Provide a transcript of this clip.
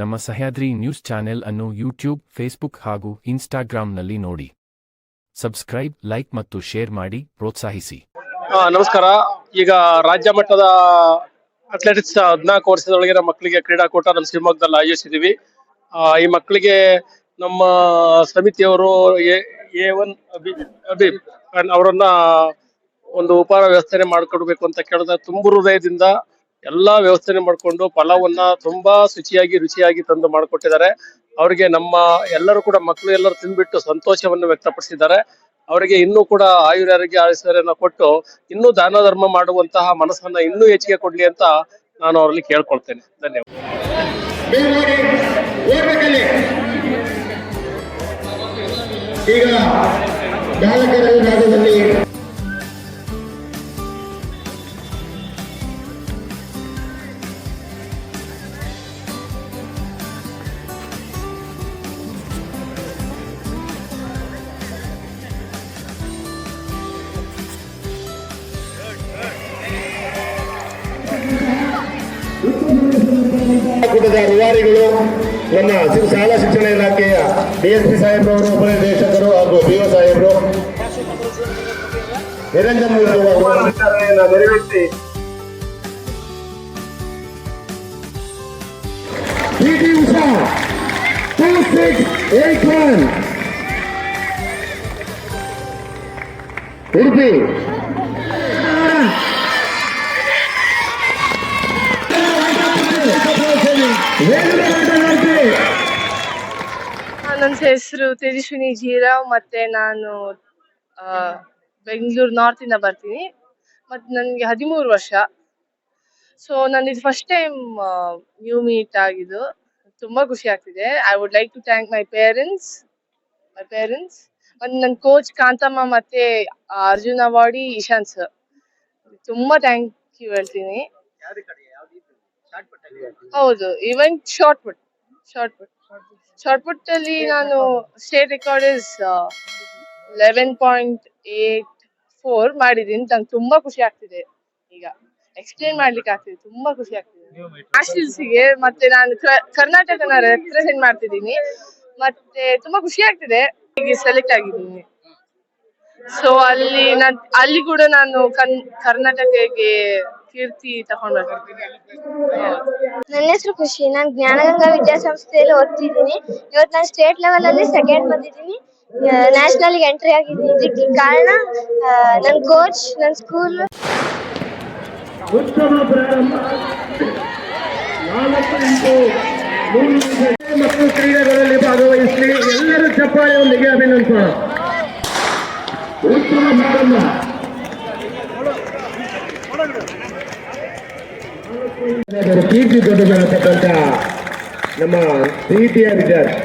ನಮ್ಮ Sahyadri news channel ಅನ್ನು YouTube Facebook ಹಾಗೂ ಇನ್ಸ್ಟಾಗ್ರಾಂನಲ್ಲಿ ನೋಡಿ. ಸಬ್ಸ್ಕ್ರೈಬ್ ಲೈಕ್ ಮತ್ತು ಶೇರ್ ಮಾಡಿ ಪ್ರೋತ್ಸಾಹಿಸಿ. ನಮಸ್ಕಾರ. ಈಗ ರಾಜ್ಯ ಮಟ್ಟದ ಅಥ್ಲೆಟಿಕ್ಸ್ ಹದಿನಾಲ್ಕು ವರ್ಷದೊಳಗಿನ ಮಕ್ಕಳಿಗೆ ಕ್ರೀಡಾಕೂಟ ನಮ್ಮ ಶಿವಮೊಗ್ಗದಲ್ಲಿ ಆಯೋಜಿಸಿದೀವಿ ಆ, ಈ ಮಕ್ಕಳಿಗೆ ನಮ್ಮ ಸಮಿತಿಯವರು ಎ ಒನ್ ಅಭಿ ಅವರನ್ನ ಒಂದು ಉಪಹಾರ ವ್ಯವಸ್ಥೆ ಮಾಡಿಕೊಡ್ಬೇಕು ಅಂತ ಕೇಳಿದ ತುಂಬು ಹೃದಯದಿಂದ ಎಲ್ಲಾ ವ್ಯವಸ್ಥೆನೆ ಮಾಡ್ಕೊಂಡು ಫಲವನ್ನ ತುಂಬಾ ಶುಚಿಯಾಗಿ, ರುಚಿಯಾಗಿ ತಂದು ಮಾಡಿಕೊಟ್ಟಿದ್ದಾರೆ. ಅವರಿಗೆ ನಮ್ಮ ಎಲ್ಲರೂ ಕೂಡ ಮಕ್ಕಳು ಎಲ್ಲರೂ ತಿಂದ್ಬಿಟ್ಟು ಸಂತೋಷವನ್ನು ವ್ಯಕ್ತಪಡಿಸಿದ್ದಾರೆ. ಅವರಿಗೆ ಇನ್ನೂ ಕೂಡ ಆಯುರಾರೋಗ್ಯ ಆಯುಷ್ಯರನ್ನ ಕೊಟ್ಟು ಇನ್ನೂ ದಾನ ಧರ್ಮ ಮಾಡುವಂತಹ ಮನಸ್ಸನ್ನ ಇನ್ನೂ ಹೆಚ್ಚಿಗೆ ಕೊಡ್ಲಿ ಅಂತ ನಾನು ಅವರಲ್ಲಿ ಕೇಳ್ಕೊಳ್ತೇನೆ. ಧನ್ಯವಾದ. ಕೂಟದ ಅಧಿಕಾರಿಗಳು ನಮ್ಮ ಶಾಲಾ ಶಿಕ್ಷಣ ಇಲಾಖೆಯ ಡಿಎಸ್ಪಿ ಸಾಹೇಬ್ರವರು ಉಪನಿರ್ದೇಶಕರು ಹಾಗೂ ಬಿಒ ಸಾಹೇಬರು ನಿರಂಜನ್ ನೆರವೇರಿಸಿ. Usha two six eight one Udupi ನನ್ನ ಹೆಸರು ತೇಜಸ್ವಿನಿ ಜೀರಾವ್ ಮತ್ತೆ ನಾನು ಬೆಂಗಳೂರು ನಾರ್ತ್ ಇಂದ ಬರ್ತೀನಿ. ಮತ್ತೆ ನನಗೆ ಹದಿಮೂರು ವರ್ಷ. ಸೊ ನಾನು ಇದು ಫಸ್ಟ್ ಟೈಮ್ ನ್ಯೂ ಮೀಟ್ ಆಗಿದ್ದು ತುಂಬಾ ಖುಷಿ ಆಗ್ತಿದೆ. I would like to thank my parents my parents ಮತ್ತೆ ನನ್ನ ಕೋಚ್ ಕಾಂತಮ್ಮ ಮತ್ತೆ ಅರ್ಜುನ್ ಅವಾರ್ಡಿ ಇಶಾಂತ್ ಸರ್ ತುಂಬಾ ಥ್ಯಾಂಕ್ ಯು ಹೇಳ್ತೀನಿ. ಹೌದು even short put short put short put ಅಲ್ಲಿ ನಾನು state record is eleven point eight four ಮಾಡಿದೀನಿ ನಂಗೆ ತುಂಬಾ ಖುಷಿ ಆಗ್ತಿದೆ ಈಗ. ಎಕ್ಸ್ಪ್ಲೇನ್ ಮಾಡ್ಲಿಕ್ಕೆ ಆಗ್ತಿದೆ ತುಂಬಾ ಖುಷಿ ಆಗ್ತಿದೆ. ನ್ಯಾಷನಲ್ಸ್ಗೆ ಮತ್ತೆ ನಾನು ಕರ್ನಾಟಕನ ರೆಪ್ರೆಸೆಂಟ್ ಮಾಡ್ತಿದ್ದೀನಿ. ಮತ್ತೆ ತುಂಬಾ ಖುಷಿ ಆಗ್ತಿದೆ. ಹೀಗೆ ಸೆಲೆಕ್ಟ್ ಆಗಿದ್ದೀನಿ. ಸೊ ಅಲ್ಲಿ ನಾನ್ ಅಲ್ಲಿ ಕೂಡ ನಾನು ಕನ್ ಕರ್ನಾಟಕಕ್ಕೆ ಕೀರ್ತಿ ತಗೊಂಡ್ ಬರ್ತೀನಿ ಹೌದು. ನನ್ನ ಹೆಸರು ಖುಷಿ. ನಾನು ಜ್ಞಾನಗಂಗಾ ವಿದ್ಯಾಸಂಸ್ಥೆಯಲ್ಲಿ ಓದ್ತಿದ್ದೀನಿ. ಇವತ್ತು ನಾನು ಸ್ಟೇಟ್ ಲೆವೆಲ್ ಅಲ್ಲಿ ಸೆಕೆಂಡ್ ಬಂದಿದ್ದೀನಿ ನ್ಯಾಷನಲ್ಗೆ ಎಂಟ್ರಿ ಆಗಿದ್ದೀನಿ. ಇದಕ್ಕೆ ಕಾರಣ ನನ್ನ ಕೋಚ್ ನನ್ನ ಸ್ಕೂಲ್ ಉತ್ತಮ ಪ್ರಾರಂಭ. ನಾಲ್ಕು ಎಂಟು ಮೂರು ಮತ್ತು ಕ್ರೀಡೆಗಳಲ್ಲಿ ಭಾಗವಹಿಸಿ ಎಲ್ಲರೂ ಚಪ್ಪಾಳೆಯೊಂದಿಗೆ ಅಭಿನಂದನ. ಉತ್ತಮ ಪ್ರಾರಂಭ ಕೀರ್ತಿ ದೊಡ್ಡದನ್ನತಕ್ಕಂಥ ನಮ್ಮ ಪ್ರೀತಿಯ ವಿದ್ಯಾರ್ಥಿ.